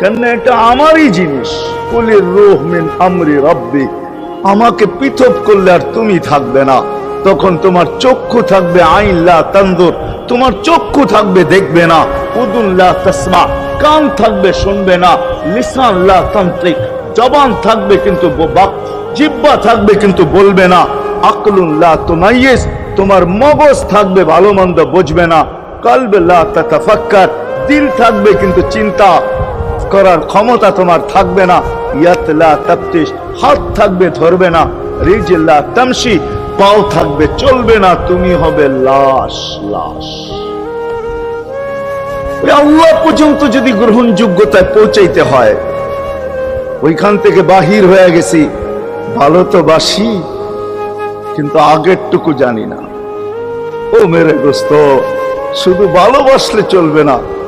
কেন এটা আমারই জিনিস? রব্বি। আমাকে পৃথক করলে আর তুমি থাকবে না। তখন তোমার চক্ষু থাকবে তোমার চক্ষু থাকবে দেখবে না। উদুল্লাহ তসমা। কান থাকবে শুনবে না। তান্ত্রিক। জবান থাকবে কিন্তু জিব্বা থাকবে কিন্তু বলবে না। আকলুল্লাহ তোমাইয়েস তোমার মগজ থাকবে ভালো মন্দ বুঝবে না। কলবেল্লাহ তাতাফাক্কার। দিল থাকবে কিন্তু চিন্তা। করার ক্ষমতা তোমার থাকবে না। ইয়াতলা তাপ্তিস হাত থাকবে, ধরবে না। রিজিল্লা তামসি পাও থাকবে, চলবে না। তুমি হবে লাশ লাশ। আল্লাহ পর্যন্ত যদি পৌঁছাইতে হয়, ওইখান থেকে বাহির হয়ে গেছি। ভালো তো বাসি, কিন্তু আগেরটুকু জানি না। ও মেরে দোস্ত, শুধু ভালোবাসলে চলবে না।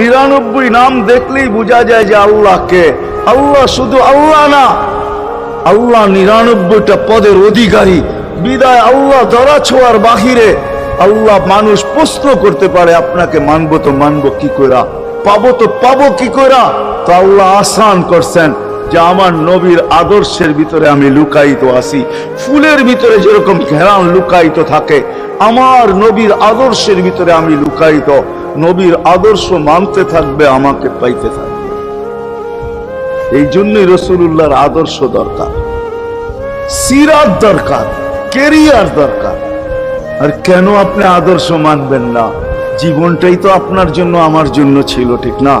নিরানব্বই নাম দেখলেই বোঝা যায় যে আল্লাহকে আল্লাহ শুধু আল্লাহ না। আল্লাহ নিরানব্বইটা পদের অধিকারী। বিদায় আল্লাহ ধরা ছোঁয়ার বাহিরে। আল্লাহ মানুষ প্রশ্ন করতে পারে, আপনাকে মানবো তো মানবো কি করা পাবো তো পাবো কি করা তো আল্লাহ আসান করছেন যে আমার নবীর আদর্শের ভিতরে আমি লুকায়িত আছি। ফুলের ভিতরে যেরকম ঘেরান লুকায়িত থাকে, আমার নবীর আদর্শের ভিতরে আমি লুকায়িত। নবীর আদর্শ মানতে থাকবে, আমাকে পাইতে থাকবে। এই জন্যই রসুল্লাহর আদর্শ দরকার। সিরাত দরকার কেরিয়ার দরকার। আর কেন আপনি আদর্শ মানবেন না? জীবনটাই তো আপনার জন্য, আমার জন্য ছিল, ঠিক না?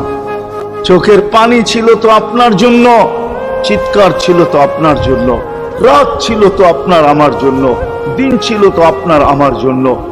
চোখের পানি ছিল তো আপনার জন্য, চিৎকার ছিল তো আপনার জন্য, রাত ছিল তো আপনার, আমার জন্য, দিন ছিল তো আপনার, আমার জন্য।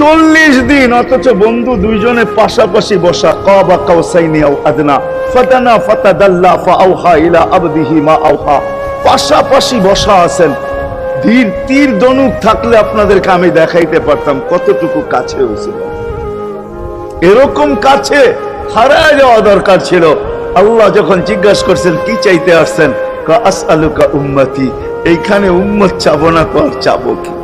চল্লিশ দিন, অথচ বন্ধু দুইজনে পাশাপাশি বসা। কাবা কাউসাইনি আও আদনা ফাতানা ফাতাদাল্লা ফাআউহা ইলা আবদিহি মা আউহা। পাশাপাশি বসা আছেন। ধীর তীর দনুক থাকলে আপনাদেরকে আমি দেখাইতে পারতাম কতটুকু কাছে হয়েছিল। এরকম কাছে হারায় যাওয়া দরকার ছিল। আল্লাহ যখন জিজ্ঞাসা করছেন, কি চাইতে আসছেন? কা, আসআলুকা উম্মতি। এইখানে উম্মত চাবো না তো আর চাবো কি?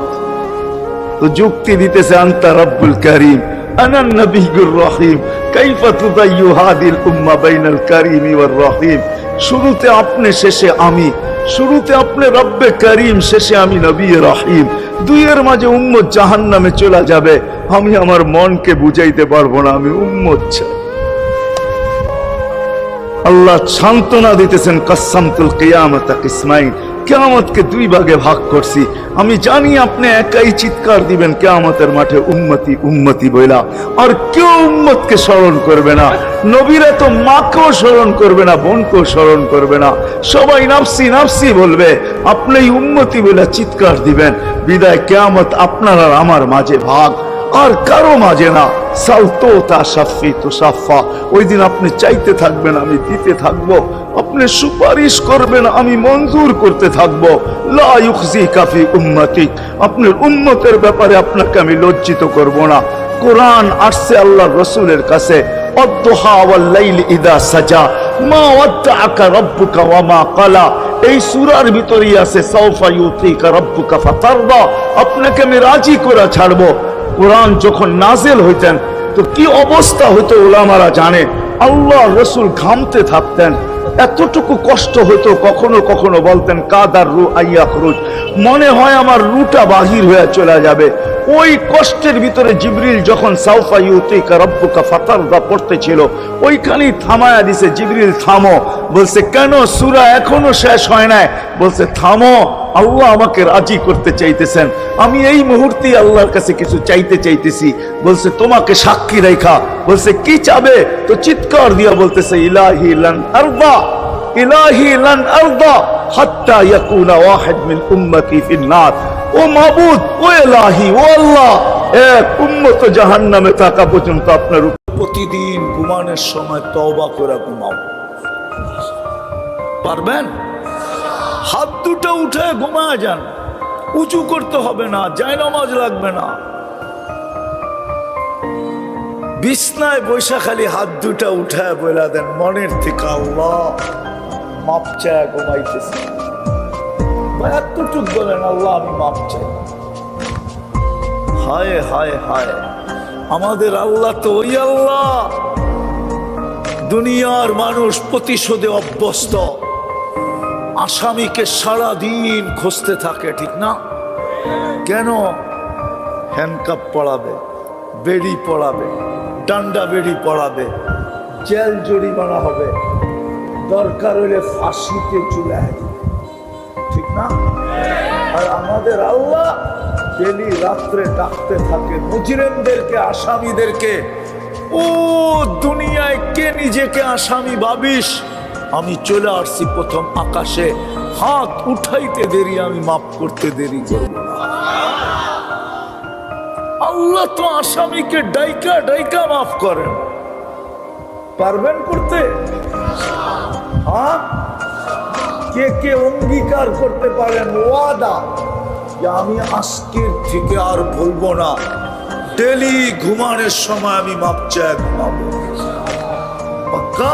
তো যুক্তি দিতেছে আন্তা রব্বুল করিম আমি। দুইয়ের মাঝে চলে যাবে। আমি আমার মনকে বুঝাইতে পারব না, আমি উম্মত আল্লাহ সান্ত্বনা দিতেছেন কাসামতুল কিয়ামত কিসমাইন কেয়ামতকে দুই ভাগে ভাগ করছি। আমি জানি আপনি একাই চিৎকার দিবেন, কেয়ামতের মাঠে উম্মতি উম্মতি বইলা। আর কেউ উম্মতকে স্মরণ করবে না। নবীরা তো মাকেও স্মরণ করবে না, বোনকেও স্মরণ করবে না। সবাই নাফসি নাফসি বলবে, আপনি উম্মতি বইলা চিৎকার দিবেন। বিদায়, কেয়ামত আপনার আর আমার মাঝে ভাগ। আর কারও মাঝে না। সালতো তা সাফি তো সাফা। ওই দিন আপনি চাইতে থাকবেন, আমি দিতে থাকব। আপনি সুপারিশ করবেন, আমি মঞ্জুর করতে থাকব। কাফি উম্মতিক। আপনার উম্মতের ব্যাপারে আপনাকে আমি লজ্জিত করব না। কোরআন আসছে আল্লাহর রসুলের কাছে ইদা সাজা। মা ওয়াদ্দাআকা মা ক্বালা। এই সূরার ভিতরেই আছে, সাউফা ইউতিকা রাব্বুকা আপনাকে আমি রাজি করে ছাড়বো। কোরআন যখন নাজেল হইতেন তো কি অবস্থা হইতো ওলামারা জানে? আল্লাহ রসুল ঘামতে থাকতেন। এতটুকু কষ্ট হতো কখনো কখনো বলতেন, কাদার রু আইয়া খরুজ। মনে হয় আমার রুটা বাহির হয়ে চলে যাবে। ওই কষ্টের ভিতরে জিবরিল যখন, সাউফা ইউতিকা রব্বুকা ফাতারদা পড়তেছিল, ওইখানেই থামায়া দিছে, জিবরিল, থামো। বলছে, কেন? সূরা এখনও শেষ হয় নাই। বলছে, থামো, আল্লাহ আমাকে রাজি করতে চাইতেছেন। আমি এই মুহূর্তে আল্লাহর কাছে কিছু চাইতে চাইতেছি। বলছে, তোমাকে সাক্ষী রেখা বলছে, কি চাবে? তো চিৎকার দিয়া বলতেছে, ইলাহি লান আরদা, ইলাহি লান আরদা, হাত্তা ইয়াকুনা ওয়াহিদ মিন উম্মতি ফিন নার ও মাবুদ, ও এলাহি ও আল্লাহ, এক উন্মত জাহান নামে থাকা পর্যন্ত আপনার প্রতিদিন ঘুমানোর সময় তওবা করে ঘুমাও। পারবেন? হাত দুটো উঠে ঘুমা যান। উঁচু করতে হবে না যায় নামাজ লাগবে না। বিছনায় বৈশা খালি হাত দুটা উঠায় বলে দেন, মনের থেকে আল্লাহ মাপ চায় ঘুমাইতেছে। এতটুক বলেন, আল্লাহ আমি মাপ চাই। হায় হায় হায়, আমাদের আল্লাহ তো ওই আল্লাহ। দুনিয়ার মানুষ প্রতিশোধে অভ্যস্ত। আসামিকে সারা দিন খুঁজতে থাকে, ঠিক না? কেন? হ্যান্ডকাপ পড়াবে বেড়ি পড়াবে, ডান্ডা বেড়ি পড়াবে, জেল জরিমানা হবে। দরকার হলে ফাঁসিতে চুলায় ঠিক না? আর আমাদের আল্লাহ ডেলি রাত্রে ডাকতে থাকে মুজরিমদেরকে, আসামিদেরকে, ও দুনিয়ায় কে নিজেকে আসামি ভাবিস? আমি চলে আসছি প্রথম আকাশে। হাত উঠাইতে দেরি, আমি মাফ করতে দেরি করব। আল্লাহ তো আসামিকে ডাইকা ডাইকা মাফ করেন। পারবেন করতে? হ্যাঁ কে কে অঙ্গীকার করতে পারেন? ওয়াদা। যে আমি আজকের থেকে আর বলব না। ডেলি ঘুমানোর সময় আমি মাপ চাই ঘুমাবো। পাক্কা?